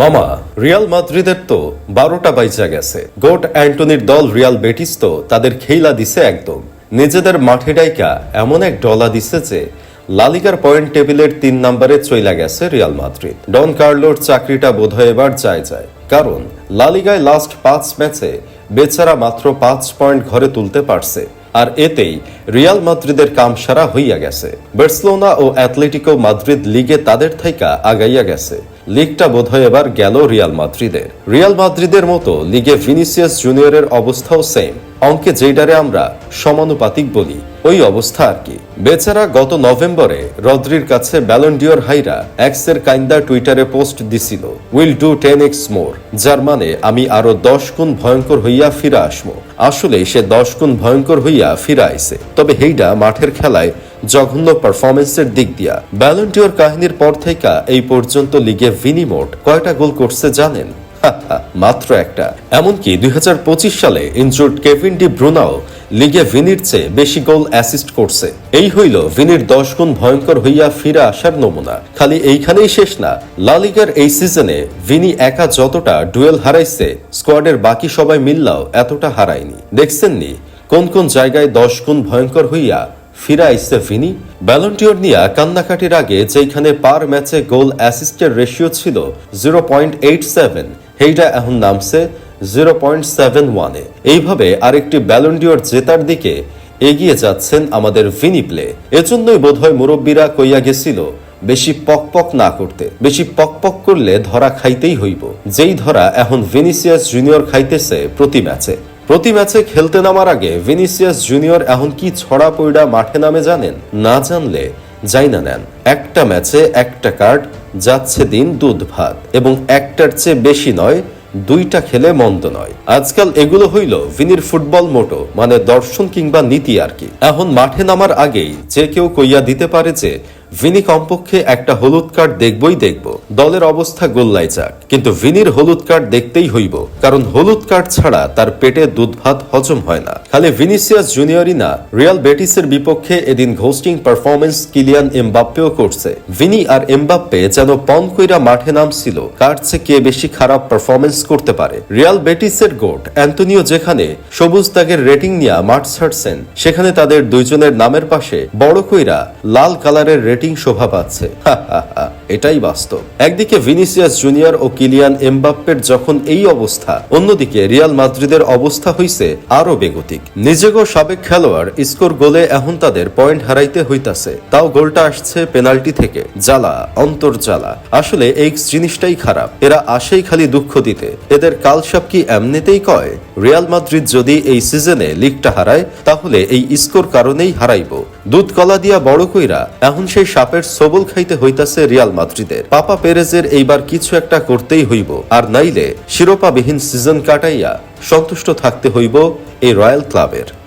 মামা, রিয়াল মাদ্রিদের তো বারোটা বাইচা গেছে। গোট অ্যান্টনির দল রিয়াল বেটিস তো তাদের খেইলা দিছে একদম। নিজেদের মাঠে ডাইকা এমন এক ডলা দিছে যে লালিগার পয়েন্ট টেবিলের তিন নম্বরে চইলা গেছে রিয়াল মাদ্রিদ। ডন কার্লোর চাকরিটা বোধহয় এবার যায় যায়। কারণ লালিগায় লাস্ট পাঁচ ম্যাচে বেচারা মাত্র পাঁচ পয়েন্ট ঘরে তুলতে পারছে। আর এতেই রিয়াল মাদ্রিদের কাম সারা হইয়া গেছে। বার্সেলোনা ও অ্যাথলেটিকো মাদ্রিদ লিগে তাদের থাইকা আগাইয়া গেছে। লিগটা বোধহয় এবার গেল রিয়াল মাদ্রিদের রিয়াল মাদ্রিদের মতো লিগে ভিনিসিয়াস জুনিয়রের অবস্থাও সেম অঙ্কে যেইডারে আমরা সমানুপাতিক বলি, ওই অবস্থা আর কি। বেচারা গত নভেম্বরে রদ্রির কাছে ব্যালন্ডিওর হাইরা এক্সের কাইন্দা টুইটারে পোস্ট দিছিল will do ten x more যার মানে আমি আরও দশ গুণ ভয়ঙ্কর হইয়া ফিরা আসমো আসলে সে দশ গুণ ভয়ঙ্কর হইয়া ফিরা আইছে। তবে হেইডা মাঠের খেলায় জঘন্য পারফরমেন্সের দিক দিয়া। ব্যালন্টিওর কাহিনীর পর থেকে এই পর্যন্ত লিগে ভিনিমোট কয়টা গোল করছে জানেন? মাত্র একটা। এমনকি দুই সালে ইনজুর্ড কেভিন ডি ব্রুনাও লিগে ভিনির চেয়ে বেশি গোল অ্যাসিস্ট করছে। এই হইল ভিনির দশ গুণ ভয়ঙ্কর হইয়া ফিরে আসার নমুনা। খালি এইখানেই শেষ না লালিগার এই সিজনে ভিনি একা যতটা ডুয়েল হারাইছে স্কোয়াডের বাকি সবাই মিললাও এতটা হারায়নি। দেখছেননি? কোন কোন জায়গায় দশ গুণ ভয়ঙ্কর হইয়া ফিরা আইসে ভিনি ব্যালন্টিওর নিয়া কান্নাকাটির আগে যেখানে পার ম্যাচে গোল অ্যাসিস্টের রেশিও ছিল জিরো পয়েন্ট এইট সেভেন সেইটা এখন নামছে জিরো পয়েন্ট সেভেন ওয়ানে। এইভাবে আরেকটি ব্যালন্ডিওর জেতার দিকে এগিয়ে যাচ্ছেন আমাদের ভিনি প্লে। এজন্যই বোধহয় মুরব্বীরা কইয়া গেছিল, বেশি পকপক না করতে, বেশি পকপক করলে ধরা খাইতেই হইব। যেই ধরা এখন ভিনিসিয়াস জুনিয়র খাইতেছে প্রতি ম্যাচে। প্রতি ম্যাচে খেলতে নামার আগে ভিনিসিয়াস জুনিয়র এখন কি ছড়া পইড়া মাঠে নামে জানেন, না জানলে যাই না নেন। একটা ম্যাচে একটা কার্ড, যাচ্ছে দিন দুধ ভাত। এবং একটার চেয়ে বেশি নয়, দুইটা খেলে মন্দ নয়। আজকাল এগুলো হইল ভিনির ফুটবল মোটো মানে দর্শন কিংবা নীতি আর কি। এখন মাঠে নামার আগেই যে কেউ কইয়া দিতে পারে যে ভিনি কমপক্ষে একটা হলুদ কার্ড দেখবই দেখব। দলের অবস্থা গোল্লাই যাক। কিন্তু ভিনির হলুদ কার্ড দেখতেই হইব, কারণ হলুদ কার্ড ছাড়া তার পেটে দুধ ভাত হজম হয় না। খালি ভিনিসিয়াস জুনিয়রই না রিয়াল বেটিসের বিপক্ষে এদিন ঘোস্টিং পারফরমেন্স কিলিয়ান এমবাপ্পেও করছে। ভিনি আর এমবাপ্পে যেন পন কইরা মাঠে নামছিল কার চেয়ে কে বেশি খারাপ পারফরমেন্স করতে পারে? রিয়াল বেটিসের গোট অ্যান্টনিও যেখানে সবুজ দাগের রেটিং নিয়ে মাঠ ছাড়ছেন সেখানে তাদের দুইজনের নামের পাশে বড় কইরা লাল কালারের রেটিং শোভা পাচ্ছে। হা, হা, হা, এটাই বাস্তব। একদিকে ভিনিসিয়াস জুনিয়র ও কিলিয়ান এমবাপ্পের যখন এই অবস্থা, অন্যদিকে রিয়াল মাদ্রিদের অবস্থা হইছে আরও বেগতিক। নিজেগো সাবেক খেলোয়াড় স্কোর গোলে এখন তাদের পয়েন্ট হারাইতে হইতাছে। তাও গোলটা আসছে পেনাল্টি থেকে। জ্বালা অন্তর জ্বালা আসলে এই জিনিসটাই খারাপ। এরা আসেই খালি দুঃখ দিতে। এদের কালসাপ কি এমনিতেই কয়? রিয়াল মাদ্রিদ যদি এই সিজনে লিগটা হারায়, তাহলে এই স্কোর কারণেই হারাইব। দুধ কলা দিয়া বড় কইরা এখন সেই সাপের সবল খাইতে হইতাছে রিয়াল মাদ্রিদের। পাপা পেরেজের এইবার কিছু একটা করতেই হইব, আর নাইলে শিরোপাবিহীন সিজন কাটাইয়া সন্তুষ্ট থাকতে হইব এই রয়্যাল ক্লাবের।